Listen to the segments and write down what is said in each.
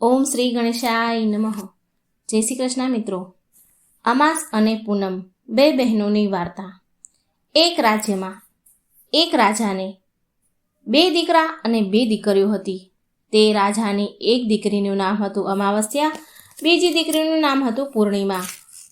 ઓમ શ્રી ગણેશાય નમઃ. જય શ્રી કૃષ્ણ મિત્રો. અમાસ અને પૂનમ બે બહેનોની વાર્તા. એક રાજ્યમાં એક રાજાને બે દીકરા અને બે દીકરીઓ હતી. તે રાજાની એક દીકરીનું નામ હતું અમાવસ્યા, બીજી દીકરીનું નામ હતું પૂર્ણિમા.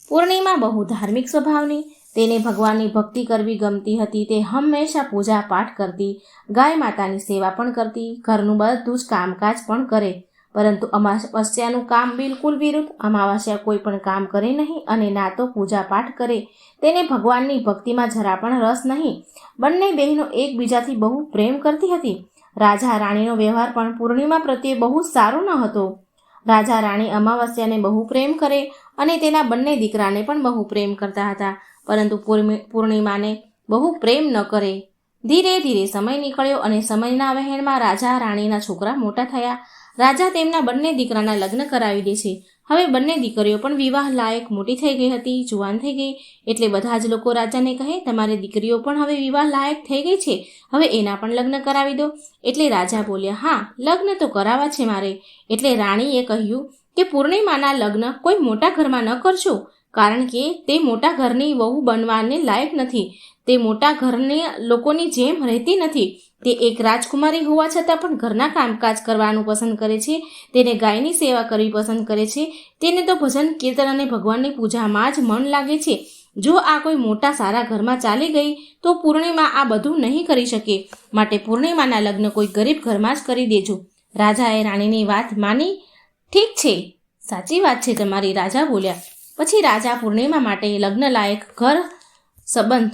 પૂર્ણિમા બહુ ધાર્મિક સ્વભાવની, તેને ભગવાનની ભક્તિ કરવી ગમતી હતી, તે હંમેશા પૂજા પાઠ કરતી, ગાય માતાની સેવા પણ કરતી, ઘરનું બધું જ કામકાજ પણ કરે. પરંતુ અમાવસ્યાનું કામ બિલકુલ વિરુદ્ધ, અમાવસ્યા કોઈ પણ કામ કરે નહીં અને ના તો પૂજાપાઠ કરે. તેને ભગવાનની ભક્તિમાં જરા પણ રસ નહીં. બંને બહેનો એકબીજાથી બહુ પ્રેમ કરતી હતી. રાજા રાણીનો વ્યવહાર પણ પૂર્ણિમા પ્રત્યે બહુ સારો ન હતો. રાજા રાણી અમાવસ્યાને બહુ પ્રેમ કરે અને તેના બંને દીકરાને પણ બહુ પ્રેમ કરતા હતા, પરંતુ પૂર્ણિ- પૂર્ણિમાને બહુ પ્રેમ ન કરે. ધીરે ધીરે સમય નીકળ્યો અને સમયના વહેણમાં રાજા રાણીના છોકરા મોટા થયા. રાજા તેમના બંને દીકરાના લગ્ન કરાવી દે છે. હવે બંને દીકરીઓ પણ વિવાહ લાયક મોટી થઈ ગઈ હતી, જુવાન થઈ ગઈ. એટલે બધા જ લોકો રાજાને કહે, તમારી દીકરીઓ પણ હવે વિવાહ લાયક થઈ ગઈ છે. હવે એના પણ લગ્ન કરાવી દો. એટલે રાજા બોલ્યા, હા, લગ્ન તો કરાવવા છે મારે. એટલે રાણીએ કહ્યું કે, પૂર્ણિમાના લગ્ન કોઈ મોટા ઘરમાં ન કરશો, કારણ કે તે મોટા ઘરની વહુ બનવાને લાયક નથી. તે મોટા ઘરની લોકોની જેમ રહેતી નથી. તે એક રાજકુમારી હોવા છતાં પણ ઘરના કામકાજ કરવાનું પસંદ કરે છે, તેને ગાયની સેવા કરવી પસંદ કરે છે, તેને તો ભજન કીર્તન અને ભગવાનની પૂજામાં જ મન લાગે છે. જો આ કોઈ મોટા સારા ઘરમાં ચાલી ગઈ, તો પૂર્ણિમા આ બધું નહીં કરી શકે. માટે પૂર્ણિમાના લગ્ન કોઈ ગરીબ ઘરમાં જ કરી દેજો. રાજાએ રાણીની વાત માની? ઠીક છે. સાચી વાત છે તમારી, રાજા બોલ્યા. પછી રાજા પૂર્ણિમા માટે લગ્ન લાયક ઘર સંબંધ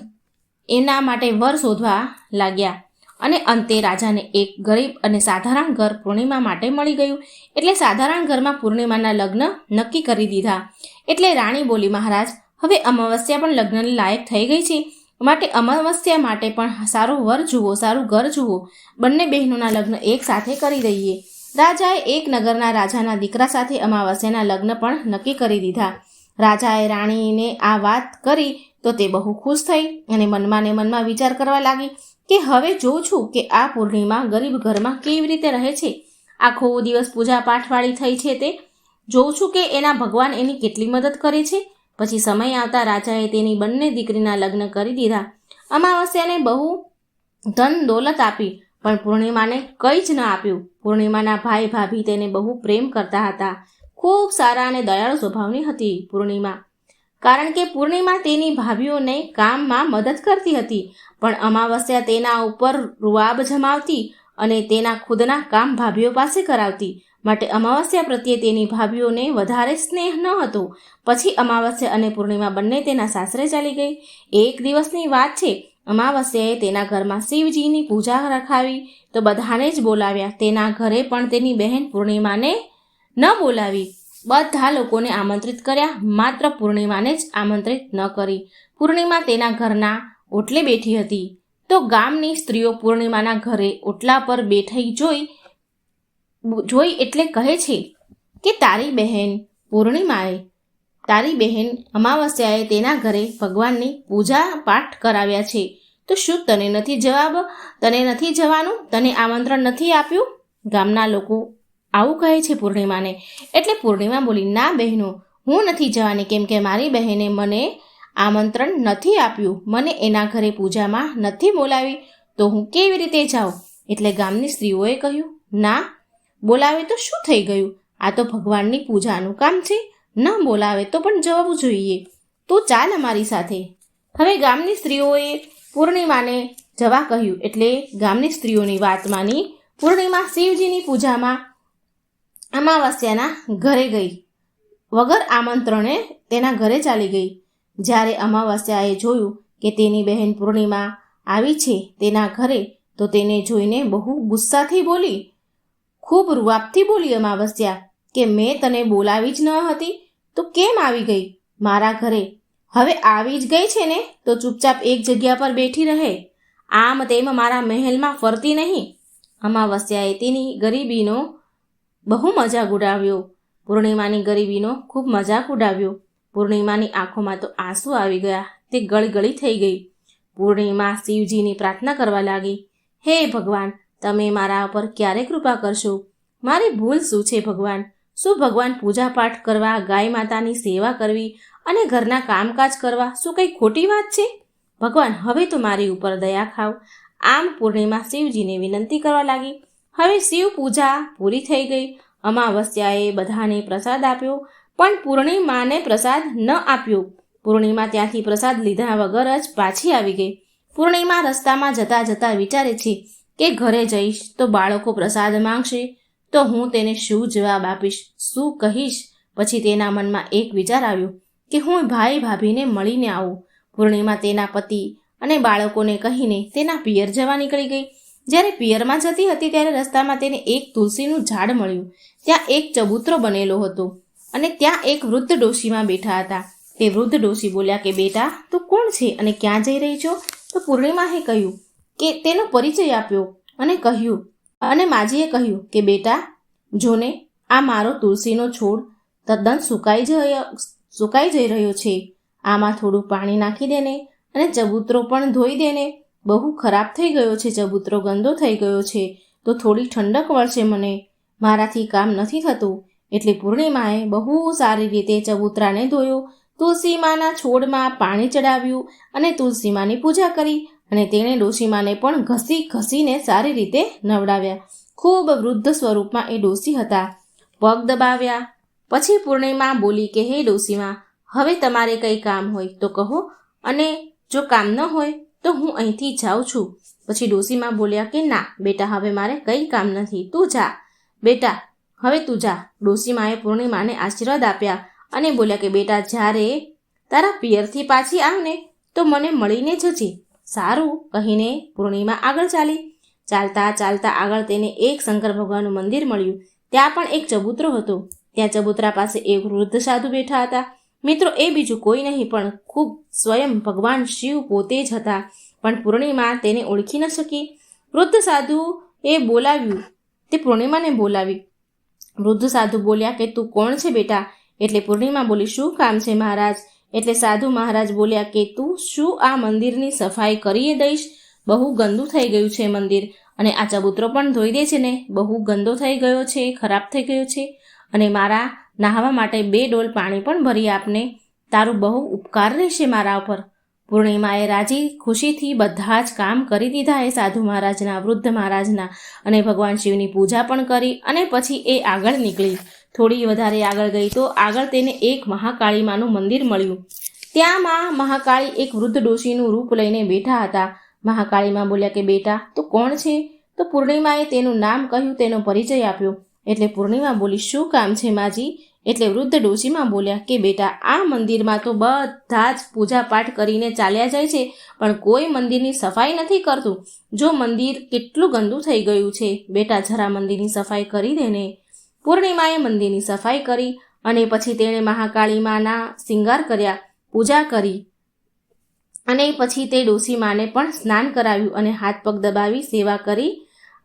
એના માટે વર શોધવા લાગ્યા. અને અંતે રાજાને એક ગરીબ અને સાધારણ ઘર પૂર્ણિમા માટે મળી ગયું. એટલે સાધારણ ઘરમાં પૂર્ણિમાના લગ્ન નક્કી કરી દીધા. એટલે રાણી બોલી, મહારાજ, હવે અમાવસ્યા પણ લગ્નને લાયક થઈ ગઈ છે. માટે અમાવસ્યા માટે પણ સારું વર જુઓ, સારું ઘર જુઓ. બંને બહેનોના લગ્ન એક સાથે કરી દઈએ. રાજાએ એક નગરના રાજાના દીકરા સાથે અમાવસ્યાના લગ્ન પણ નક્કી કરી દીધા. રાજાએ રાણીને આ વાત કરી તો તે બહુ ખુશ થઈ અને મનમાં ને મનમાં વિચાર કરવા લાગી. કે હવે જોઉં છું કે આ પૂર્ણિમા ગરીબ ઘરમાં કેવી રીતે રહે છે. આખો દિવસ પૂજા પાઠવાળી થઈ છે તે. જોઉં છું કે એના ભગવાન એની કેટલી મદદ કરે છે. પછી સમય આવતા રાજાએ તેની બંને દીકરીના લગ્ન કરી દીધા. અમાવસ્યાને બહુ ધન દોલત આપી, પણ પૂર્ણિમાને કંઈ જ ન આપ્યું. પૂર્ણિમાના ભાઈ ભાભી તેને બહુ પ્રેમ કરતા હતા. ખૂબ સારા અને દયાળુ સ્વભાવની હતી પૂર્ણિમા. કારણ કે પૂર્ણિમા તેની ભાભીઓને કામમાં મદદ કરતી હતી, પણ અમાવસ્યા તેના ઉપર રૂઆબ જમાવતી અને તેના ખુદના કામ ભાભીઓ પાસે કરાવતી. માટે અમાવસ્યા પ્રત્યે તેની ભાભીઓને વધારે સ્નેહ ન હતો. પછી અમાવસ્યા અને પૂર્ણિમા બંને તેના સાસરે ચાલી ગઈ. એક દિવસની વાત છે, અમાવસ્યાએ તેના ઘરમાં શિવજીની પૂજા રખાવી તો બધાને જ બોલાવ્યા. તેના ઘરે પણ તેની બહેન પૂર્ણિમાને ન બોલાવી. બધા લોકોને આમંત્રિત કર્યા. માત્ર પૂર્ણિમાને જ આમંત્રિત ન કરી. પૂર્ણિમા તેના ઘરના ઓટલે બેઠી હતી. તો ગામની સ્ત્રીઓ પૂર્ણિમાના ઘરે ઓટલા પર બેઠી જોઈ જોઈ એટલે કહે છે કે, તારી બહેન પૂર્ણિમાએ, તારી બહેન અમાવસ્યાએ તેના ઘરે ભગવાનની પૂજા પાઠ કરાવ્યા છે. તો શું તને નથી જવાબ? તને નથી જવાનું? તને આમંત્રણ નથી આપ્યું? ગામના લોકો આવું કહે છે પૂર્ણિમાને. એટલે પૂર્ણિમા બોલી, ના બહેનો, હું નથી જવાની કેમ કે મારી બહેને મને આમંત્રણ નથી આપ્યું. મને એના ઘરે પૂજામાં નથી બોલાવી, તો હું કેવી રીતે જાઉં? એટલે ગામની સ્ત્રીઓએ કહ્યું, ના, બોલાવે તો શું થઈ ગયું? આ તો ભગવાનની પૂજાનું કામ છે. ન બોલાવે તો પણ જવું જોઈએ. તું ચાલ અમારી સાથે. હવે ગામની સ્ત્રીઓએ પૂર્ણિમાને જવા કહ્યું. એટલે ગામની સ્ત્રીઓની વાત માની, પૂર્ણિમા શિવજીની પૂજામાં અમાવસ્યાના ઘરે ગઈ. વગર આમંત્રણે તેના ઘરે ચાલી ગઈ. જ્યારે અમાવસ્યાએ જોયું કે તેની બહેન પૂર્ણિમા આવી છે તેના ઘરે, તો તેને જોઈને બહુ ગુસ્સાથી બોલી, ખૂબ રૂઆબથી બોલી અમાવસ્યા, કે મેં તને બોલાવી જ ન હતી, તો કેમ આવી ગઈ? મારા ઘરે હવે આવી જ ગઈ છે ને, તો ચૂપચાપ એક જગ્યા પર બેઠી રહે. આમ તેમ મારા મહેલમાં ફરતી નહીં. અમાવસ્યાએ તેની ગરીબીનો બહુ મજાક ઉડાવ્યો. પૂર્ણિમાની ગરીબીનો ખૂબ મજાક ઉડાવ્યો. પૂર્ણિમાની આંખોમાં તો આંસુ આવી ગયા. તે ગળગળી થઈ ગઈ. પૂર્ણિમા શિવજીની પ્રાર્થના કરવા લાગી. હે ભગવાન, તમે મારા પર ક્યારે કૃપા કરશો? મારી ભૂલ શું છે ભગવાન? શું ભગવાન પૂજાપાઠ કરવા, ગાય માતાની સેવા કરવી અને ઘરના કામકાજ કરવા શું કંઈ ખોટી વાત છે? ભગવાન, હવે તો મારી ઉપર દયા ખાવ. આમ પૂર્ણિમા શિવજીને વિનંતી કરવા લાગી. હવે શિવ પૂજા પૂરી થઈ ગઈ. અમાવસ્યાએ બધાને પ્રસાદ આપ્યો, પણ પૂર્ણિમાને પ્રસાદ ન આપ્યો. પૂર્ણિમા ત્યાંથી પ્રસાદ લીધા વગર જ પાછી આવી ગઈ. પૂર્ણિમા રસ્તામાં જતા જતા વિચારે છે કે ઘરે જઈશ તો બાળકો પ્રસાદ માંગશે. તો હું તેને શું જવાબ આપીશ, શું કહીશ? પછી તેના મનમાં એક વિચાર આવ્યો કે હું ભાઈ ભાભીને મળીને આવું. પૂર્ણિમા તેના પતિ અને બાળકોને કહીને તેના પિયર જવા નીકળી ગઈ. જ્યારે પિયરમાં જતી હતી ત્યારે રસ્તામાં તેને એક તુલસીનું ઝાડ મળ્યું. ત્યાં એક ચબૂતરો બનેલો હતો અને ત્યાં એક વૃદ્ધ ડોશીમાં બેઠા હતા. તે વૃદ્ધ ડોશી બોલ્યા કે, બેટા, તું કોણ છે અને ક્યાં જઈ રહી છો? તો પૂર્ણિમાએ કહ્યું કે, તેનો પરિચય આપ્યો અને કહ્યું અને માજીએ કહ્યું કે, બેટા, જોને, આ મારો તુલસીનો છોડ તદ્દન સુકાઈ જઈ સુકાઈ જઈ રહ્યો છે. આમાં થોડું પાણી નાખી દેને અને ચબૂતરો પણ ધોઈ દેને. બહુ ખરાબ થઈ ગયો છે ચબૂતરો ગંદો થઈ ગયો છે. તો થોડી ઠંડક વળશે મને. મારાથી કામ નથી થતું. એટલે પૂર્ણિમાએ બહુ સારી રીતે ચબૂતરાને ધોયો. તુલસીમાના છોડમાં પાણી ચડાવ્યું અને તુલસીમાની પૂજા કરી અને તેણે ડોશીમાને પણ ઘસી ઘસીને સારી રીતે નવડાવ્યા. ખૂબ વૃદ્ધ સ્વરૂપમાં એ ડોશી હતા. પગ દબાવ્યા. પછી પૂર્ણિમા બોલી કે, હે ડોશીમાં, હવે તમારે કંઈ કામ હોય તો કહો અને જો કામ ન હોય તો હું અહીંથી જાઉં છું. પછી ડોસીમાં બોલ્યા કે, ના, બેટા, હવે મારે કંઈ કામ નથી. તું જા. બેટા, હવે તું જા. ડોસીમાએ પૂર્ણિમાને આશીર્વાદ આપ્યા અને બોલ્યા કે, બેટા, જ્યારે તારા પિયરથી પાછી આવને, તો મને મળીને જજે. સારું, કહીને પૂર્ણિમા આગળ ચાલી. ચાલતા ચાલતા આગળ તેને એક શંકર ભગવાનનું મંદિર મળ્યું. ત્યાં પણ એક ચબૂતરો હતો. ત્યાં ચબૂતરા પાસે એક વૃદ્ધ સાધુ બેઠા હતા. મિત્રો, એ બીજું કોઈ નહીં, પણ ખૂબ સ્વયં ભગવાન શિવ પોતે જ હતા. પણ પૂર્ણિમા તેને ઓળખી ન શકી. વૃદ્ધ સાધુ એ બોલાવ્યું. તે પૂર્ણિમાને બોલાવી. વૃદ્ધ સાધુ બોલ્યા કે, તું કોણ છે બેટા? એટલે પૂર્ણિમા બોલી, શું કામ છે મહારાજ? એટલે સાધુ મહારાજ બોલ્યા કે, તું શું આ મંદિરની સફાઈ કરીએ દઈશ? બહુ ગંદુ થઈ ગયું છે મંદિર અને આ ચબૂતરો પણ ધોઈ દે છે ને? બહુ ગંદો થઈ ગયો છે, ખરાબ થઈ ગયો છે. અને મારા નહાવા માટે બે ડોલ પાણી પણ ભરી આપને. તારું બહુ ઉપકાર રહેશે મારા ઉપર. પૂર્ણિમાએ રાજી ખુશીથી બધા જ કામ કરી દીધા એ સાધુ મહારાજના, વૃદ્ધ મહારાજના અને ભગવાન શિવની પૂજા પણ કરી અને પછી એ આગળ નીકળી. થોડી વધારે આગળ ગઈ તો આગળ તેને એક મહાકાળીમાનું મંદિર મળ્યું. ત્યાં મહાકાળી એક વૃદ્ધ ડોશીનું રૂપ લઈને બેઠા હતા. મહાકાળીમાં બોલ્યા કે, બેટા, તું કોણ છે? તો પૂર્ણિમાએ તેનું નામ કહ્યું, તેનો પરિચય આપ્યો. એટલે પૂર્ણિમા બોલી, શું કામ છે માજી? એટલે વૃદ્ધ ડોશીમાં બોલ્યા, કે બેટા, આ મંદિરમાં તો બધા જ પૂજા પાઠ કરીને ચાલ્યા જાય છે, પણ કોઈ મંદિરની સફાઈ નથી કરતું. જો મંદિર કેટલું ગંદુ થઈ ગયું છે, બેટા, જરા મંદિરની સફાઈ કરી દે ને. પૂર્ણિમાએ મંદિરની સફાઈ કરી અને પછી તેણે મહાકાળી માના શિંગાર કર્યા, પૂજા કરી. અને પછી તે ડોસી માને પણ સ્નાન કરાવ્યું અને હાથ પગ દબાવી સેવા કરી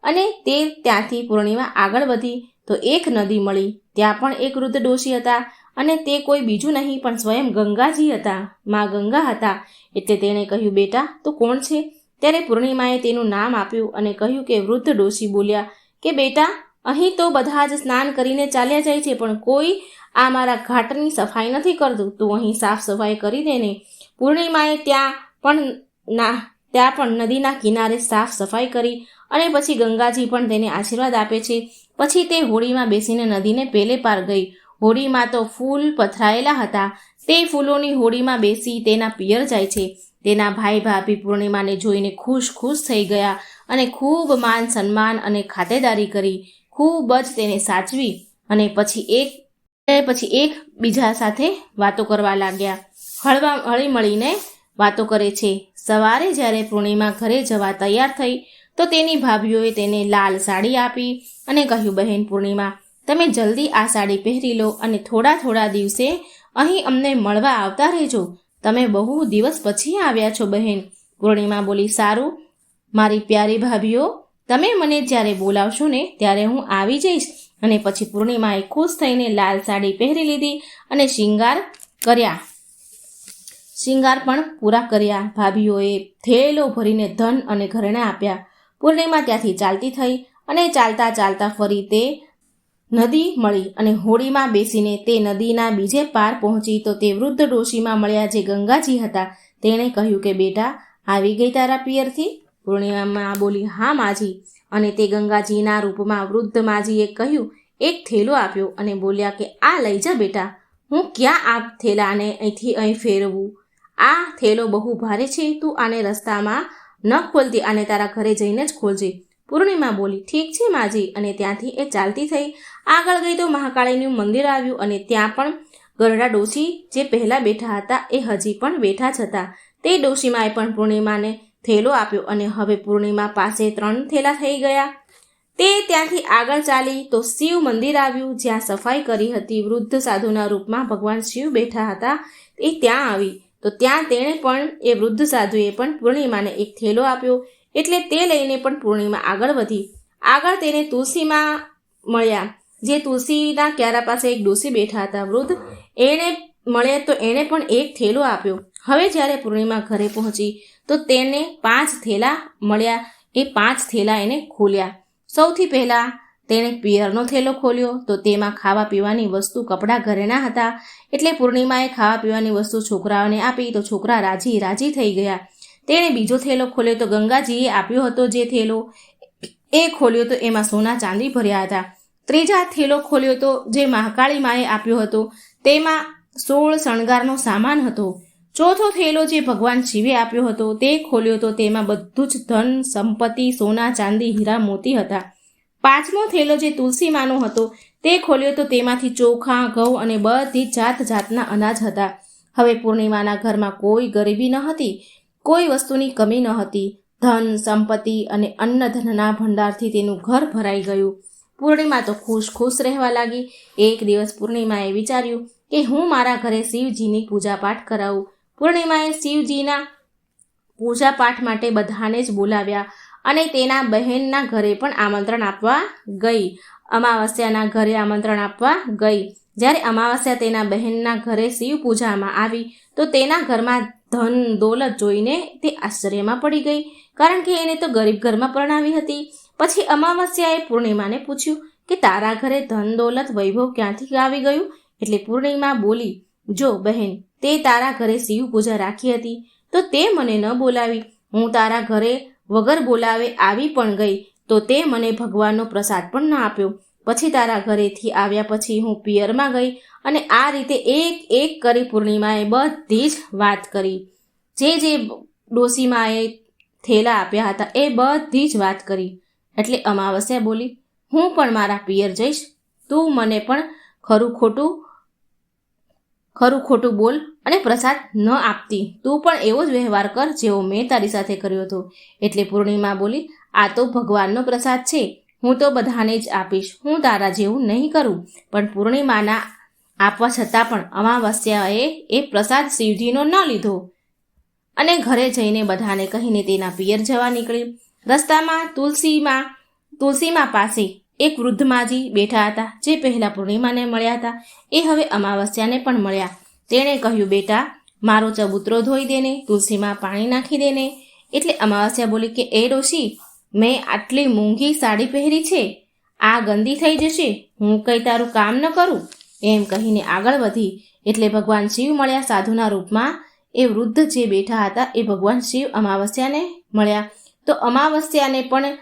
અને તે ત્યાંથી પૂર્ણિમા આગળ વધી. તો એક નદી મળી, ત્યાં પણ એક વૃદ્ધ ડોશી હતા અને તે કોઈ બીજું નહીં, પણ સ્વયં ગંગાજી હતા, માં ગંગા હતા. એટલે તેણે કહ્યું, બેટા, તું કોણ છે? ત્યારે પૂર્ણિમાએ તેનું નામ આપ્યું અને કહ્યું કે વૃદ્ધ ડોશી બોલ્યા, કે બેટા, અહીં તો બધા જ સ્નાન કરીને ચાલ્યા જાય છે, પણ કોઈ આ મારા ઘાટની સફાઈ નથી કરતું. તું અહીં સાફ સફાઈ કરી દે ને. પૂર્ણિમાએ ત્યાં પણ ના, ત્યાં પણ નદીના કિનારે સાફ સફાઈ કરી અને પછી ગંગાજી પણ તેને આશીર્વાદ આપે છે. પછી તે હોડીમાં બેસીને નદીને પેલે પાર ગઈ. હોડીમાં તો ફૂલ પથરાયેલા હતા. તે ફૂલોની હોડીમાં બેસી તેના પિયર જાય છે. તેના ભાઈ ભાભી પૂર્ણિમાને જોઈને ખુશ ખુશ થઈ ગયા અને ખૂબ માન સન્માન અને ખાતેદારી કરી. ખૂબ જ તેને સાચવી અને પછી એક પછી એક બીજા સાથે વાતો કરવા લાગ્યા. હળવા હળી મળીને વાતો કરે છે. સવારે જ્યારે પૂર્ણિમા ઘરે જવા તૈયાર થઈ તો તેની ભાભીઓએ તેને લાલ સાડી આપી અને કહ્યું, બહેન પૂર્ણિમા, તમે જલ્દી આ સાડી પહેરી લો અને થોડા થોડા દિવસે અહીં અમને મળવા આવતા રહેજો. તમે બહુ દિવસ પછી આવ્યા છો બહેન. પૂર્ણિમા બોલી, સારું, મારી પ્યારી ભાભીઓ, તમે મને જ્યારે બોલાવશો ને ત્યારે હું આવી જઈશ. અને પછી પૂર્ણિમાએ ખુશ થઈને લાલ સાડી પહેરી લીધી અને શિંગાર કર્યા. શિંગાર પણ પૂરા કર્યા. ભાભીઓએ થેલો ભરીને ધન અને ઘરેણા આપ્યા. પૂર્ણિમા ત્યાંથી ચાલતી થઈ અને ચાલતા ચાલતા ફરી તે નદી મળી અને હોડીમાં બેસીને તે નદીના બીજે પાર પહોંચી તો તે વૃદ્ધ ડોશીમાં મળ્યા જે ગંગાજી હતા. તેણે કહ્યું કે, બેટા, આવી ગઈ તારા પિયરથી? પૂર્ણિમામાં બોલી, હા, માજી. અને તે ગંગાજીના રૂપમાં વૃદ્ધ માજીએ કહ્યું, એક થેલો આપ્યો અને બોલ્યા કે, આ લઈ જા, બેટા. હું ક્યાં આ થેલાને અહીંથી અહીં ફેરવું? આ થેલો બહુ ભારે છે. તું આને રસ્તામાં ન ખોલતી આને તારા ઘરે જઈને જ ખોલજે. પૂર્ણિમા બોલી, ઠીક છે માજી. અને ત્યાંથી એ ચાલતી થઈ. આગળ ગઈ તો મહાકાળીનું મંદિર આવ્યું અને ત્યાં પણ ગરડા ડોશી જે પહેલાં બેઠા હતા એ હજી પણ બેઠા જ હતા. તે ડોશીમાએ પણ પૂર્ણિમાને થેલો આપ્યો અને હવે પૂર્ણિમા પાસે ત્રણ થેલા થઈ ગયા. તે ત્યાંથી આગળ ચાલી તો શિવ મંદિર આવ્યું. જ્યાં સફાઈ કરી હતી વૃદ્ધ સાધુના રૂપમાં ભગવાન શિવ બેઠા હતા. એ ત્યાં આવી. તો ત્યાં તેણે પણ એ વૃદ્ધ સાધુએ પણ પૂર્ણિમાને એક થેલો આપ્યો. એટલે તે લઈને પણ પૂર્ણિમા આગળ વધી. આગળ તેને તુલસીમાં મળ્યા. જે તુલસીના ક્યારા પાસે એક ડોસી બેઠા હતા વૃદ્ધ. એણે મળ્યા તો એણે પણ એક થેલો આપ્યો. હવે જ્યારે પૂર્ણિમા ઘરે પહોંચી, તો તેને પાંચ થેલા મળ્યા. એ પાંચ થેલા એને ખોલ્યા. સૌથી પહેલાં તેણે પિયરનો થેલો ખોલ્યો. તો તેમાં ખાવા પીવાની વસ્તુ કપડાં ઘરેના હતા. એટલે પૂર્ણિમાએ ખાવા પીવાની વસ્તુ છોકરાઓને આપી તો છોકરા રાજી રાજી થઈ ગયા. તેણે બીજો થેલો ખોલ્યો તો ગંગાજીએ આપ્યો હતો જે થેલો એ ખોલ્યો તો એમાં સોના ચાંદી ભર્યા હતા. ત્રીજા થેલો ખોલ્યો તો જે મહાકાળી માએ આપ્યો હતો તેમાં સોળ શણગારનો સામાન હતો. ચોથો થેલો જે ભગવાન શિવે આપ્યો હતો તે ખોલ્યો તો તેમાં બધું જ ધન, સંપત્તિ, સોના, ચાંદી, હીરા, મોતી હતા. પાંચમો થેલો જે તુલસીમાનો હતો તે ખોલ્યો તો તેમાંથી ચોખા, ઘઉં અને બધી જાત જાતના અનાજ હતા. હવે પૂર્ણિમાના ઘરમાં કોઈ ગરીબી ન હતી, કોઈ વસ્તુની કમી ન હતી. ધન, સંપત્તિ અને અન્ન ધનના ભંડારથી તેનું ઘર ભરાઈ ગયું. પૂર્ણિમા તો ખુશ ખુશ રહેવા લાગી. એક દિવસ પૂર્ણિમાએ વિચાર્યું કે હું મારા ઘરે શિવજીની પૂજાપાઠ કરાવું. પૂર્ણિમાએ શિવજીના પૂજાપાઠ માટે બધાને જ બોલાવ્યા અને તેના બહેનના ઘરે પણ આમંત્રણ આપવા ગઈ. અમાવસ્યાના ઘરે આમંત્રણ આપવા ગઈ. જ્યારે અમાવસ્યા તેના બહેનના ઘરે શિવ પૂજામાં આવી, તો તેના ઘરમાં ધન દોલત જોઈને તે આશ્ચર્યમાં પડી ગઈ. કારણ કે એને તો ગરીબ ઘરમાં પરણાવી હતી. પછી અમાવસ્યાએ પૂર્ણિમાને પૂછ્યું કે તારા ઘરે ધન દોલત વૈભવ ક્યાંથી આવી ગયું? એટલે પૂર્ણિમા બોલી, જો બહેન, તે તારા ઘરે શિવ પૂજા રાખી હતી, તો તે મને ન બોલાવી. હું તારા ઘરે વગર બોલાવે આવી પણ ગઈ. તો તે મને ભગવાનનો પ્રસાદ પણ ન આપ્યો. પછી તારા ઘરેથી આવ્યા પછી હું પિયરમાં ગઈ અને આ રીતે એક એક કરી પૂર્ણિમાએ બધી જ વાત કરી. જે જે ડોસીમાએ થેલા આપ્યા હતા એ બધી જ વાત કરી. એટલે અમાવસ્યા બોલી, હું પણ મારા પિયર જઈશ? તું મને પણ ખરું ખોટું ખરું ખોટું બોલ અને પ્રસાદ ન આપતી. તું પણ એવો જ વ્યવહાર કર જેવો મેં તારી સાથે કર્યો હતો. એટલે પૂર્ણિમા બોલી આ તો ભગવાનનો પ્રસાદ છે. હું તો બધાને જ આપીશ. હું તારા જેવું નહીં કરું. પણ પૂર્ણિમાના આપવા છતાં પણ અમાવસ્યાએ એ પ્રસાદ શિવજીનો ન લીધો. અને ઘરે જઈને બધાને કહીને તેના પિયર જવા નીકળી. રસ્તામાં તુલસીમાં તુલસીમાં પાસે એક વૃદ્ધ માજી બેઠા હતા, જે પહેલાં પૂર્ણિમાને મળ્યા હતા. એ હવે અમાવસ્યાને પણ મળ્યા. તેણે કહ્યું, બેટા, મારો ચબૂતરો ધોઈ દેને, તુલસીમાં પાણી નાખી દેને. એટલે અમાવસ્યા બોલી કે, એ ડોશી મેં આટલી મોંઘી સાડી પહેરી છે. આ ગંદી થઈ જશે. હું કંઈ તારું કામ ન કરું. એમ કહીને આગળ વધી. એટલે ભગવાન શિવ મળ્યા સાધુના રૂપમાં. એ વૃદ્ધ જે બેઠા હતા એ ભગવાન શિવ અમાવસ્યાને મળ્યા. તો અમાવસ્યાને પણ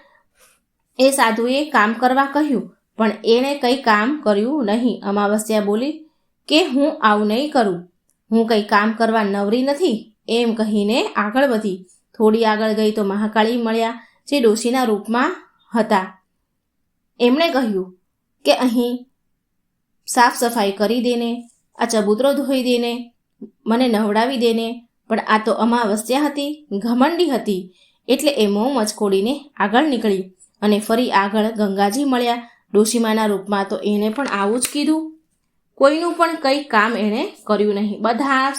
એ સાધુએ કામ કરવા કહ્યું. પણ એણે કંઈ કામ કર્યું નહીં. અમાવસ્યા બોલી, કે હું આવું નહીં કરું. હું કંઈ કામ કરવા નવરી નથી. એમ કહીને આગળ વધી. થોડી આગળ ગઈ તો મહાકાળી મળ્યા. જે ડોશીના રૂપમાં હતા. એમણે કહ્યું કે અહીં સાફ સફાઈ કરી દેને, આ ચબૂતરો ધોઈ દેને, મને નવડાવી દેને, પણ આ તો અમાવસ્યા હતી, ઘમંડી હતી, એટલે એ મોં મચકોડીને આગળ નીકળી અને ફરી આગળ ગંગાજી મળ્યા. ડોશીમાના રૂપમાં તો એણે પણ આવું જ કીધું. કોઈનું પણ કંઈ કામ એણે કર્યું નહીં. બધા,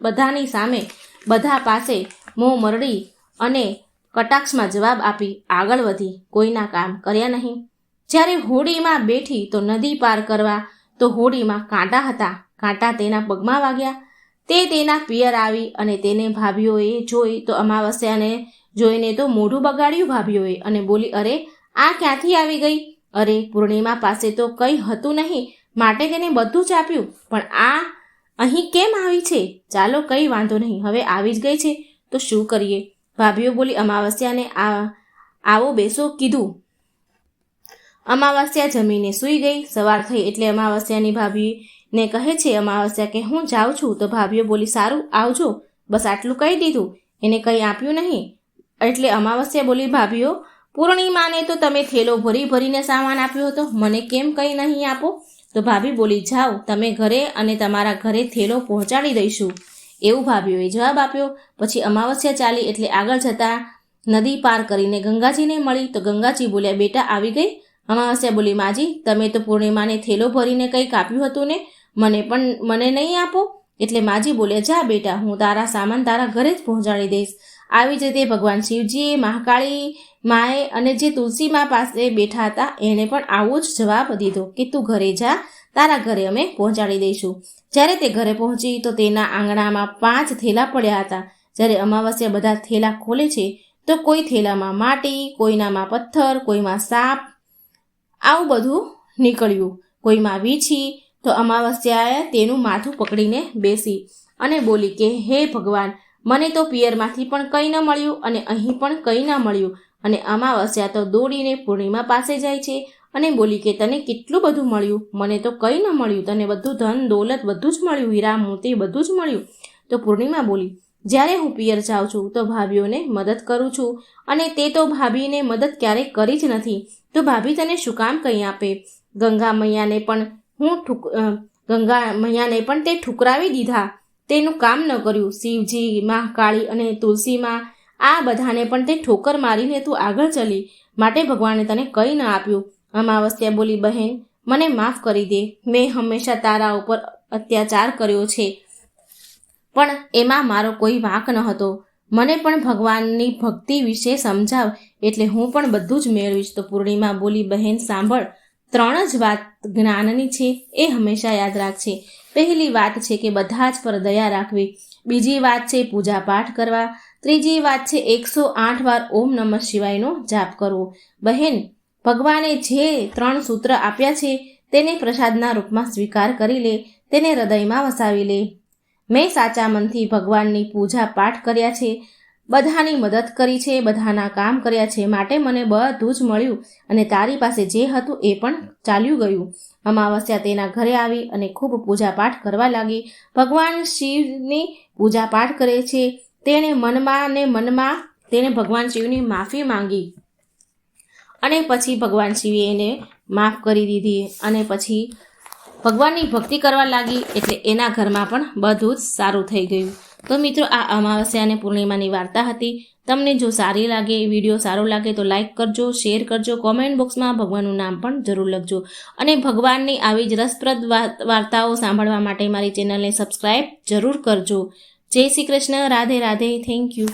બધાની સામે, બધા પાસે મોં મરડી અને કટાક્ષમાં જવાબ આપી આગળ વધી કોઈના કામ કર્યા નહીં. જ્યારે હોડીમાં બેઠી તો નદી પાર કરવા તો હોડીમાં કાંટા હતા. કાંટા તેના પગમાં વાગ્યા. તે તેના પિયર આવી અને તેને ભાભીઓએ જોઈ તો અમાવસ્યાને જોઈને તો મોઢું બગાડ્યું ભાભીઓએ અને બોલી, અરે, આ ક્યાંથી આવી ગઈ? અરે, પૂર્ણિમા પાસે તો કંઈ હતું નહીં. માટે તેને બધું જ આપ્યું. પણ આ અહીં કેમ આવી છે? ચાલો કંઈ વાંધો નહીં. હવે આવી જ ગઈ છે. તો શું કરીએ? ભાભીઓ બોલી, અમાવસ્યાને આ, આવો બેસો, કીધું. અમાવસ્યા જમીને સૂઈ ગઈ, સવાર થઈ એટલે અમાવસ્યાની ભાભીને કહે છે, અમાવસ્યા કે હું જાઉં છું? તો ભાભીઓ બોલી, સારું, આવજો. બસ આટલું કહી દીધું. એને કંઈ આપ્યું નહીં. એટલે અમાવસ્યા બોલી, ભાભીઓ, પૂર્ણિમાને તો તમે થેલો ભરી ભરીને સામાન આપ્યો હતો. મને કેમ કંઈ નહીં આપો? તો ભાભી બોલી, જાઓ, તમે ઘરે અને તમારા ઘરે થેલો પહોંચાડી દઈશું. એવું ભાભીઓએ જવાબ આપ્યો. પછી અમાવસ્યા ચાલી એટલે આગળ જતા નદી પાર કરીને ગંગાજીને મળી. તો ગંગાજી બોલ્યા, બેટા, આવી ગઈ? અમાવસ્યા બોલી, માજી, તમે તો પૂર્ણિમાને થેલો ભરીને કંઈક આપ્યું હતું ને? મને પણ મને નહીં આપો? એટલે માજી બોલ્યા, જા બેટા, હું તારા સામાન તારા ઘરે જ પહોંચાડી દઈશ. આવી જ રીતે ભગવાન શિવજીએ મહાકાળી માએ અને જે તુલસી મા પાસે બેઠા હતા, એણે પણ આવો જ જવાબ દીધો કે, તું ઘરે જા તારા ઘરે અમે પહોંચાડી દઈશું. જ્યારે તે ઘરે પહોંચી તો તેના આંગણામાં પાંચ થેલા પડ્યા હતા. જ્યારે અમાવસ્યા બધા થેલા ખોલે છે, તો કોઈ થેલામાં માટી, કોઈનામાં પથ્થર, કોઈમાં સાપ, આવું બધું નીકળ્યું. કોઈમાં વીછી, તો અમાવસ્યાએ તેનું માથું પકડીને બેસી અને બોલી કે, હે ભગવાન, મને તો પિયરમાંથી પણ કંઈ ન મળ્યું અને અહીં પણ કંઈ ન મળ્યું અને અમાવસ્યા તો દોડીને પૂર્ણિમા પાસે જાય છે. અને બોલી કે, તને કેટલું બધું મળ્યું? મને તો કંઈ ન મળ્યું. તને બધું ધન, દોલત બધું જ મળ્યું. હીરા, મોતી બધું જ મળ્યું. તો પૂર્ણિમા બોલી, જ્યારે હું પિયર જાઉં છું, તો ભાભીઓને મદદ કરું છું. અને તે તો ભાભીને મદદ ક્યારેય કરી જ નથી. તો ભાભી તને શું કામ કંઈ આપે? ગંગા મૈયાને પણ હું ઠુક ગંગા મૈયાને પણ તે ઠુકરાવી દીધા. તેનું કામ ન કર્યું. શિવજી, માં કાળી અને તુલસીમાં આ બધાને પણ તે ઠોકર મારીને તું આગળ ચલી. માટે ભગવાને તને કંઈ ન આપ્યું. અમાવસ્યા બોલી, બહેન, મને માફ કરી દે. મેં હંમેશા તારા ઉપર અત્યાચાર કર્યો છે. પણ એમાં મારો કોઈ વાંક ન હતો મને પણ ભગવાનની ભક્તિ વિશે સમજાવ એટલે હું પણ બધું જ મેળવીશ. તો પૂર્ણિમા બોલી, બહેન, સાંભળ. ત્રણ જ વાત જ્ઞાનની છે, એ હંમેશા યાદ રાખશે પહેલી વાત છે કે બધા જ પર દયા રાખવી. બીજી વાત છે પૂજા પાઠ કરવા. ત્રીજી વાત છે એકસો આઠ વાર ઓમ નમઃ શિવાયનો જાપ કરવો. બહેન ભગવાને જે ત્રણ સૂત્ર આપ્યા છે, તેને પ્રસાદના રૂપમાં સ્વીકાર કરી લે, તેને હૃદયમાં વસાવી લે. મેં સાચા મનથી ભગવાનની પૂજા પાઠ કર્યા છે, બધાની મદદ કરી છે, બધાના કામ કર્યા છે, માટે મને બધું જ મળ્યું અને તારી પાસે જે હતું એ પણ ચાલ્યું ગયું. અમાવસ્યા તેના ઘરે આવી અને ખૂબ પૂજા પાઠ કરવા લાગી. ભગવાન શિવની પૂજા પાઠ કરે છે, તેણે મનમાં ને મનમાં તેણે ભગવાન શિવની માફી માંગી. અને પછી ભગવાન શિવે એને માફ કરી દીધી અને પછી ભગવાનની ભક્તિ કરવા લાગી એટલે એના ઘરમાં પણ બધું જ સારું થઈ ગયું. તો મિત્રો, આ અમાવસ્યા અને પૂર્ણિમાની વાર્તા હતી. તમને જો સારી લાગે, વીડિયો સારો લાગે તો લાઈક કરજો, શેર કરજો, કોમેન્ટ બોક્સમાં ભગવાનનું નામ પણ જરૂર લખજો. અને ભગવાનની આવી જ રસપ્રદ વાર્તાઓ સાંભળવા માટે મારી ચેનલને સબસ્ક્રાઈબ જરૂર કરજો. જય શ્રી કૃષ્ણ, રાધે રાધે થેન્ક યુ